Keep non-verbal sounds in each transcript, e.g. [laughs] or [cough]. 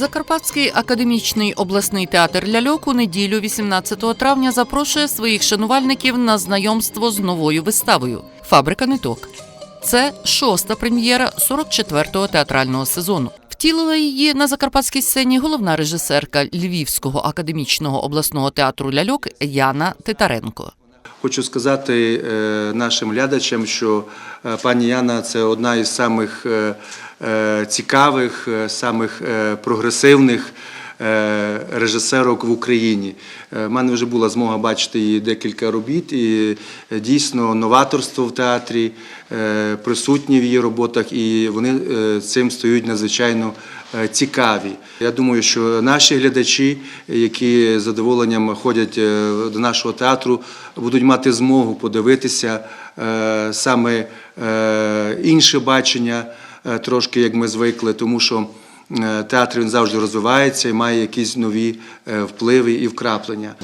Закарпатський академічний обласний театр ляльок у неділю 18 травня запрошує своїх шанувальників на знайомство з новою виставою Фабрика ниток. Це шоста прем'єра 44-го театрального сезону. Втілила її на закарпатській сцені головна режисерка Львівського академічного обласного театру ляльок Яна Титаренко. Хочу сказати е, нашим глядачам, що е, пані Яна це одна із самих е, цікавих, самих прогресивних режисерок в Україні. У мене вже була змога бачити її декілька робіт, і е, дійсно новаторство в театрі е, присутні в її роботах, і вони е, цим стають надзвичайно е, цікаві. Я думаю, що наші глядачі, які з задоволенням ходять е, до нашого театру, будуть мати змогу подивитися е, саме е, інше бачення, е, трошки як ми звикли, тому що е, театр він завжди розвивається і має якісь нові е, впливи і вкраплення.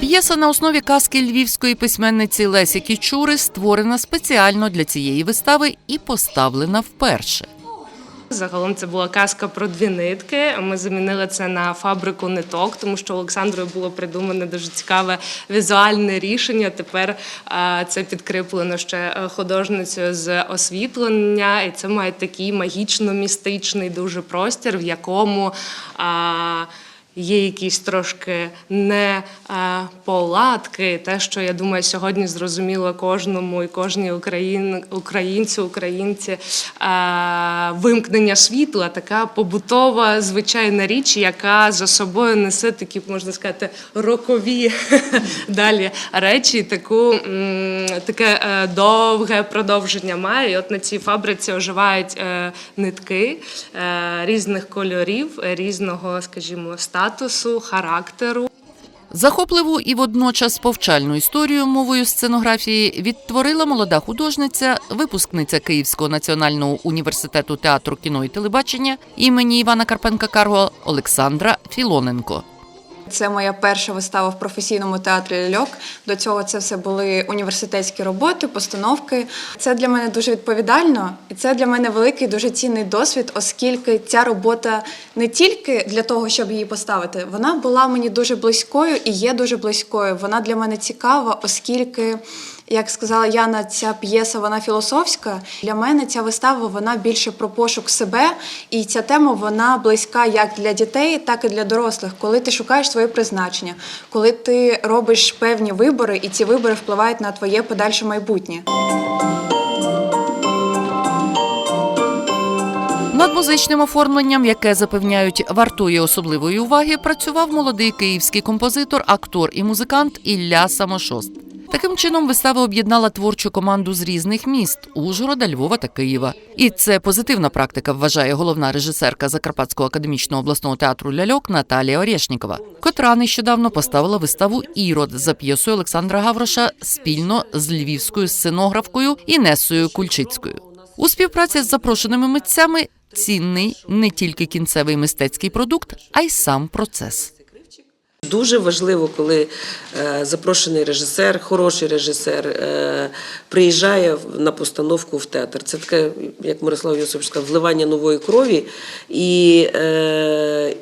П'єса на основі казки львівської письменниці Лесі Кічури створена спеціально для цієї вистави і поставлена вперше. Загалом це була казка про дві нитки. Ми замінили це на фабрику ниток, тому що Олександрою було придумане дуже цікаве візуальне рішення. Тепер е, це підкріплено ще е, художницею з освітлення, і це має такий магічно-містичний дуже простір, в якому. Є якісь трошки не е, те, що я думаю, сьогодні зрозуміло кожному і кожній україн, українцю, українці е, вимкнення світла, така побутова звичайна річ, яка за собою несе такі, можна сказати, рокові [laughs] далі речі, таку таке е, довге продовження має. І от на цій фабриці оживають нитки різних кольорів, різного, скажімо, статусу, характеру. Захопливу і водночас повчальну історію мовою сценографії відтворила молода художниця, випускниця Київського національного університету театру кіно і телебачення імені Івана Карпенка Карго Олександра Філоненко. Це моя перша вистава в професійному театрі ляльок. До цього це все були університетські роботи, постановки. Це для мене дуже відповідально, і це для мене великий дуже цінний досвід, оскільки ця робота не тільки для того, щоб її поставити, вона була мені дуже близькою і є дуже близькою. Вона для мене цікава, оскільки. Як сказала Яна, ця п'єса вона філософська. Для мене ця вистава вона більше про пошук себе, і ця тема вона близька як для дітей, так і для дорослих. Коли ти шукаєш своє призначення, коли ти робиш певні вибори, і ці вибори впливають на твоє подальше майбутнє. Над музичним оформленням, яке запевняють, вартує особливої уваги, працював молодий київський композитор, актор і музикант Ілля Самошост. Таким чином, вистава об'єднала творчу команду з різних міст Ужгорода, Львова та Києва. І це позитивна практика, вважає головна режисерка Закарпатського академічного обласного театру ляльок Наталія Орєшнікова, котра нещодавно поставила виставу Ірод за п'єсою Олександра Гавроша спільно з львівською сценографкою Інесою Кульчицькою. У співпраці з запрошеними митцями цінний не тільки кінцевий мистецький продукт, а й сам процес. Дуже важливо, коли е, запрошений режисер, хороший режисер, е, приїжджає на постановку в театр. Це таке, як Мирослав Йосипович сказав, вливання нової крові і, е,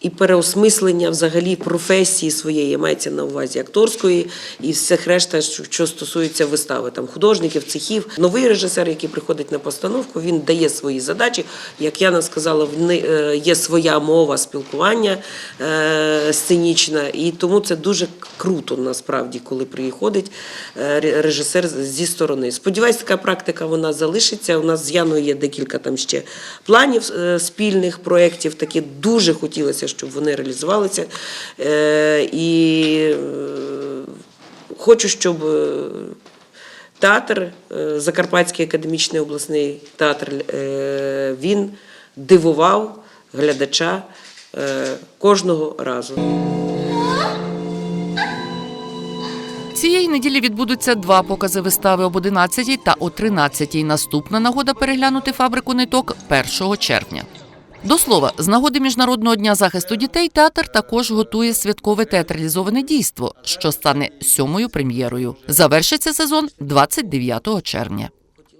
і переосмислення взагалі професії своєї, мається на увазі акторської і всіх решта, що стосується вистави, там художників, цехів. Новий режисер, який приходить на постановку, він дає свої задачі. Як Яна сказала, е, є своя мова спілкування е, сценічна, і тому це дуже круто насправді, коли приходить е, режисер зі сторони. Сподіваюсь, така практика вона залишиться. У нас з Яною є декілька там ще планів спільних проєктів. Такі дуже хотілося, щоб вони реалізувалися. Е, І е, хочу, щоб. е, Театр, Закарпатський академічний обласний театр, він дивував глядача кожного разу. Цієї неділі відбудуться два покази вистави об 11 та о 13. Наступна нагода переглянути фабрику ниток 1 червня. До слова, з нагоди Міжнародного дня захисту дітей театр також готує святкове театралізоване дійство, що стане сьомою прем'єрою. Завершиться сезон 29 червня.